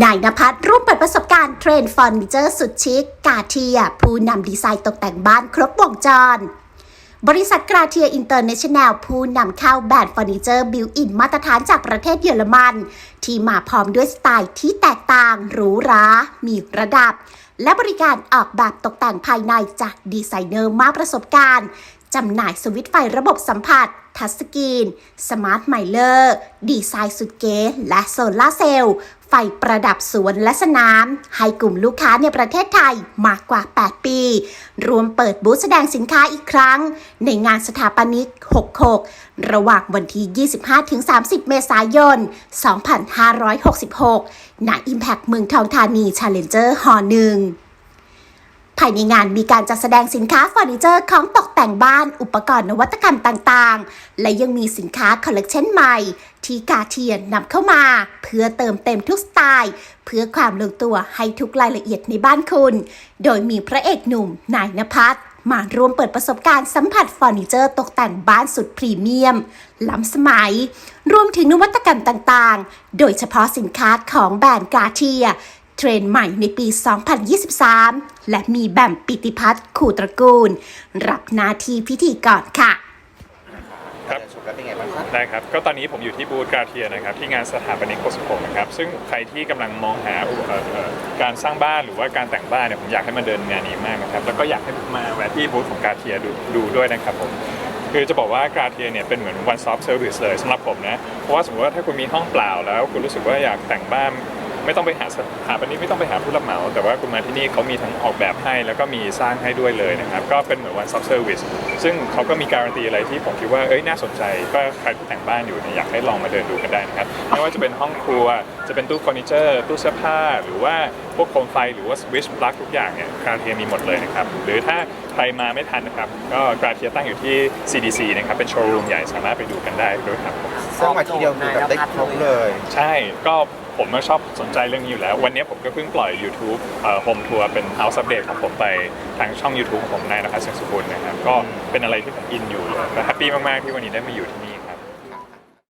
นายนภัสร่วมเปิดประสบการณ์เทรนด์เฟอร์นิเจอร์สุดชิคกาเทีย ผู้นำดีไซน์ตกแต่งบ้านครบวงจร บริษัทกราเทียอินเตอร์เนชั่นแนลผู้นำเข้าแบรนด์เฟอร์นิเจอร์บิวอินมาตรฐานจากประเทศเยอรมัน ที่มาพร้อมด้วยสไตล์ที่แตกต่างหรูหรา มีระดับ และบริการออกแบบตกแต่งภายในจากดีไซเนอร์มากประสบการณ์ จำหน่ายสวิตไฟระบบสัมผัส ทัชสกรีน สมาร์ทไมเลอร์ ดีไซน์สุดเก๋และโซลาเซลล์ ไฟประดับสวนและสนาม ให้กลุ่มลูกค้าในประเทศไทยมากกว่า 8 ปี รวมเปิดบูธแสดงสินค้าอีกครั้ง ในงานสถาปนิก 66 ระหว่างวันที่ 25-30 เมษายน 2566 ณ Impact เมืองทองธานี Challenger หอหนึ่ง ภายในงานมีการจัดแสดงสินค้าเฟอร์นิเจอร์ของตกแต่งบ้าน อุปกรณ์นวัตกรรมต่างๆ และยังมีสินค้าคอลเลกชันใหม่ ที่กาเทียนนำเข้ามา เพื่อเติมเต็มทุกสไตล์ เพื่อความลงตัวให้ทุกรายละเอียดในบ้านคุณ โดยมีพระเอกหนุ่มนายนภัสมาร่วมเปิดประสบการณ์สัมผัสเฟอร์นิเจอร์ตกแต่งบ้านสุดพรีเมียม ล้ำสมัย รวมถึงนวัตกรรมต่างๆ โดยเฉพาะสินค้าของแบรนด์กาเทีย ทรนด์ใหม่ในปี 2023 และมีแบมปิติพัฒน์ขู่ตระกูล รับหน้าที่พิธีกรค่ะครับชมแล้วเป็นไงบ้างครับได้ครับ ก็ตอนนี้ผมอยู่ที่บูธกาเทียนะครับ ที่งานสถาปนิก66นะครับ ซึ่งใครที่กำลังมองหาอุปกรณ์เอ่อการสร้างบ้านหรือว่าการแต่งบ้านเนี่ยผมอยากให้มาเดินงานนี้มากนะครับ แล้วก็อยากให้มาแวะที่บูธของกาเทียดูดูด้วยนะครับผมคือจะบอกว่ากาเทียเนี่ยเป็นเหมือน one stop service เลยสำหรับผมนะ เพราะว่าสมมติว่าถ้าคุณมีห้องเปล่าแล้ว คุณรู้สึกว่าอยากแต่งบ้าน ไม่ต้องไปหาสถาปนิกไม่ต้องไปหาผู้รับเหมา แต่ว่าคุณมาที่นี่เขามีทั้งออกแบบให้แล้วก็มีสร้างให้ด้วยเลยนะครับก็เป็นเหมือน one stop service ซึ่งเขาก็มีการันตีอะไรที่ผมคิดว่าเอ้ยน่าสนใจก็ใครที่แต่งบ้านอยู่เนี่ยอยากให้ลองมาเดินดูกันได้นะครับไม่ว่าจะเป็นห้องครัวจะเป็นตู้เฟอร์นิเจอร์ตู้เสื้อผ้าหรือว่าพวกโคมไฟหรือว่าสวิตช์ปลั๊กทุกอย่างเนี่ยกราเทียมีหมดเลยนะครับ หรือถ้าใครมาไม่ทันนะครับ ก็กราเทียตั้งอยู่ที่ CDC นะครับ เป็นโชว์รูมใหญ่สามารถไปดูกันได้ด้วยครับซึ่งมาทีเดียวคือแบบได้ครบเลย ใช่ก็ผมก็ชอบสนใจเรื่องนี้อยู่แล้ว วันนี้ผมก็เพิ่งปล่อย YouTube เอ่อ Home Tour เป็น House Update ของผมไปทางช่อง YouTube ของผมนายนภัสเสียงสุขุลนะครับ ก็เป็นอะไรที่ผมอินอยู่เลยและแฮปปี้มากๆที่วันนี้ได้มาอยู่ที่นี่